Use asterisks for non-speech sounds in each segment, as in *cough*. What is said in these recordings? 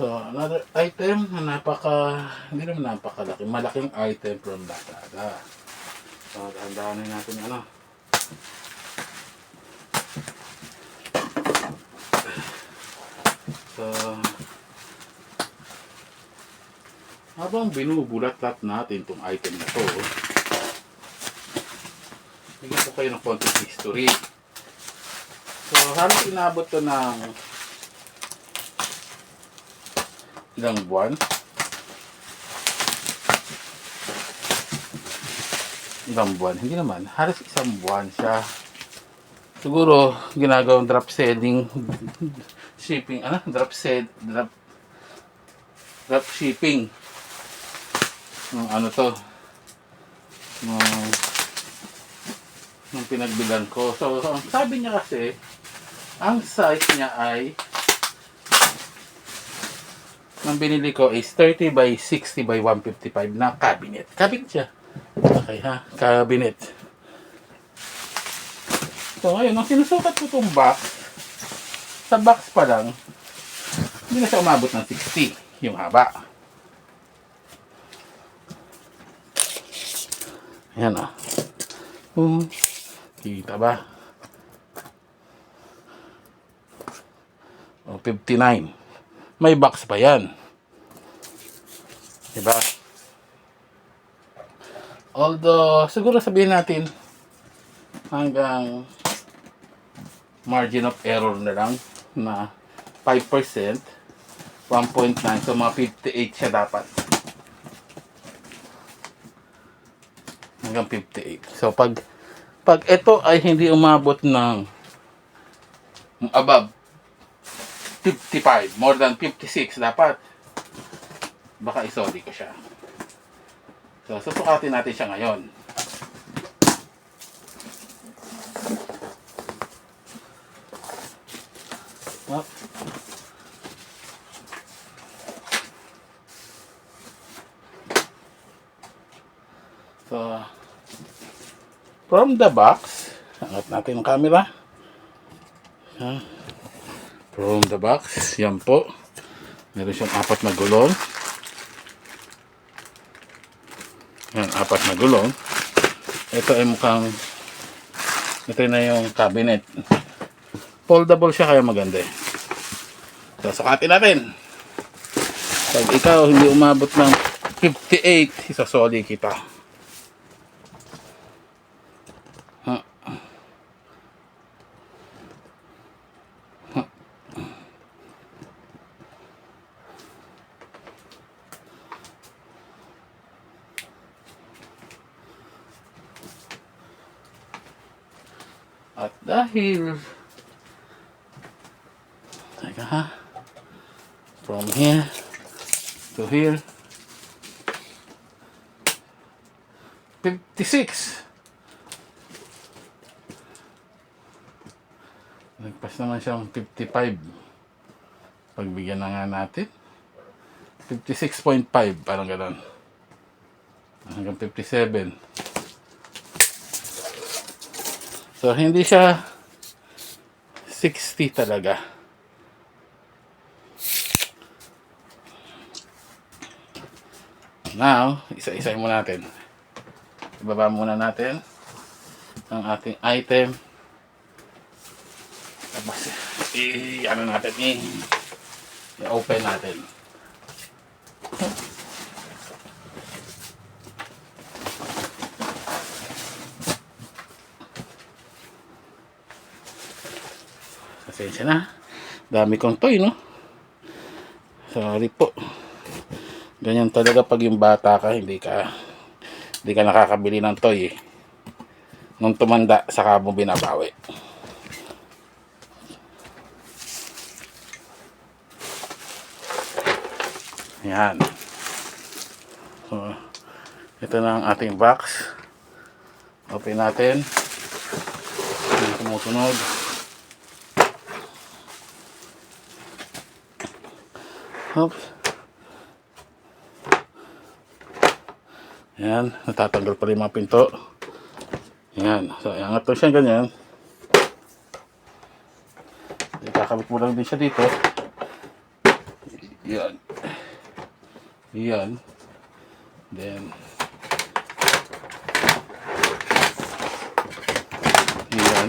So, another item na napaka, hindi naman napakalaki, malaking item from Lazada. So, dahan-dahanin natin ano. So, habang binubulat-lat natin itong item na to, bigyan ko kayo ng konting history. So, halos inabot to ng ilang buwan. Ilang buwan? Hindi naman. Halos isang buwan siya. Siguro, ginagawang drop selling, *laughs* shipping, ano? Drop sell, drop, drop shipping. Ng ano to? Ng, ng pinagbilan ko. So, sabi niya kasi, ang size niya ay ang binili ko is 30 by 60 by 155 na cabinet. Cabinet siya. Okay ha, cabinet. So ngayon, nung sinusukat ko itong box, sa box pa lang, hindi na siya umabot ng 60 yung haba. Ayan o. Hmm. Kita ba? O, 59. May box pa yan. Diba? Although, siguro sabihin natin, hanggang margin of error na lang na 5%, 1.9, so mga 58 siya dapat. Hanggang 58. So, pag pag ito ay hindi umabot ng above 55, more than 56 dapat. Baka isoli ko siya. So, susukatin natin siya ngayon. Up. So, from the box, angat natin ang camera. Ha? From the box, yan po. Meron siyang apat na gulong. Yan, apat na gulong. Ito ay mukhang ito na yung cabinet. Foldable siya kaya maganda eh. So, sukatin natin. Pag ikaw hindi umabot ng 58, isasoli kita. At dahil Teka ha? From here To here. 56 Nagpas naman siyang 55 Pagbigyan na nga natin. 56.5 Parang ganun. Hanggang 57 So, hindi siya 60 talaga. Now, isa-isay mo natin. Ibaba muna natin ang ating item. Tapos, i-ano natin, i-open natin. Pasensya na. Dami kong toy, no? Sorry po. Ganyan talaga pag yung bata ka, hindi ka hindi ka nakakabili ng toy eh. Nung tumanda, saka mo binabawi. Yan. So, ito na ang ating box. Open natin. Yung tumutunog. Oops. Yan, natatanggal pa rin mga pinto. Yan, so iangat ko siya ganyan. Ikakabit mo lang din siya dito. Yan. Yan. Then, yan.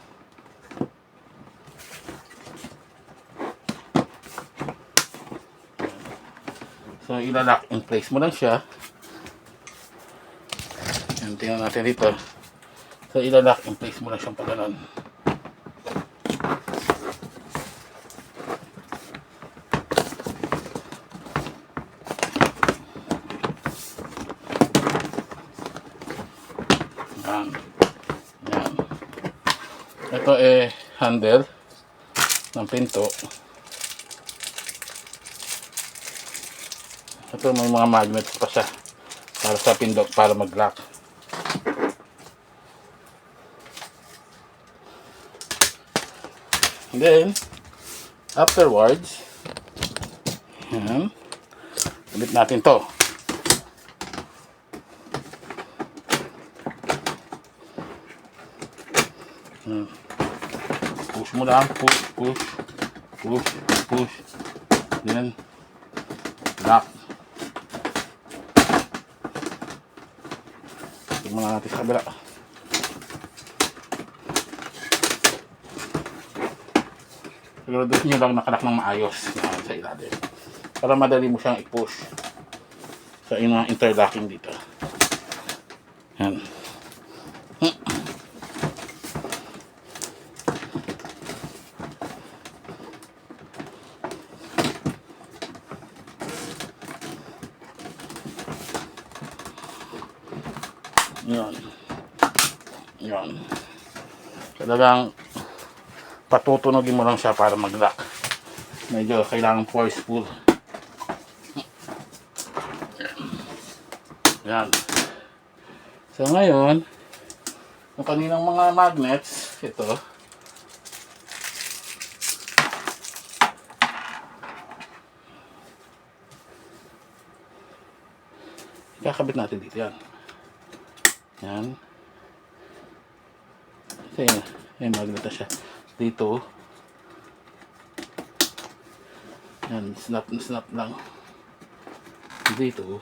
ilalock in place mo lang siya. Yan, tingnan natin dito. So, ilalock in place mo lang siyang pag ganun. Yan. Yan. Ito eh, handle ng pinto. Ito may mga magnets pa siya para sa pindot para mag-lock. Then, afterwards, yan, ulit natin to. Hmm. Push mo lang, push, push, push, push. Then, lock. Tingnan natin sa kabila. Siguraduhin nyo lang nakalak ng maayos sa ilalim. Para madali mo siyang i-push sa ina interlocking dito. Yan. Yan. Yan. Talagang patutunogin mo lang siya para mag-lock. Medyo kailangan forceful. Yan. So ngayon, yung kaninang mga magnets, ito, kakabit natin dito yan. Yan. Kasi yun, yan magnet na siya. Dito. Yan, snap na snap lang. Dito.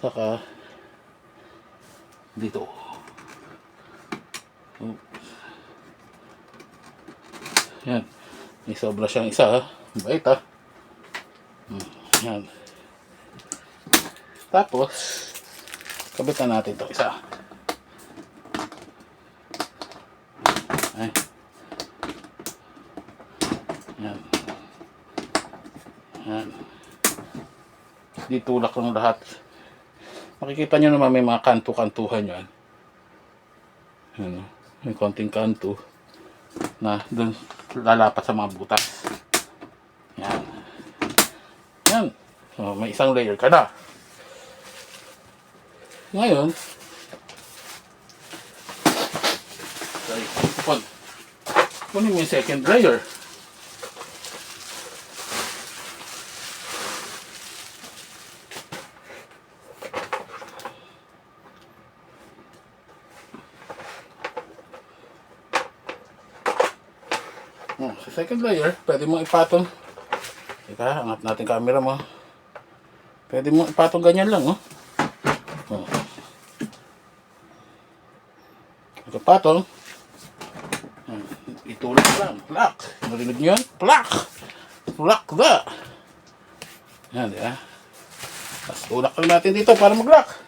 Saka dito. Oops. Yan. May sobra siyang isa ha. Bait ha. Hmm, Yan. Tapos, kabitan natin ito isa. Ay. Yan. Yan. Di tulak lang lahat. Makikita nyo naman may mga kanto-kantuhan yan. Yan. May konting kanto na doon lalapat sa mga butas. Yan. Yan. So, may isang layer ka na. Ngayon, sorry, kupon. Kunin mo yung second layer. Oh, sa second layer, pwede mo ipatong. Teka, angat natin camera mo. Pwede mo ipatong ganyan lang. Oh. Pagkapatong, hmm, itulak lang, plak. Narinig niyo yun? Plak! Plak da! Yan, di ba? Tapos tulak lang natin dito para mag-lock.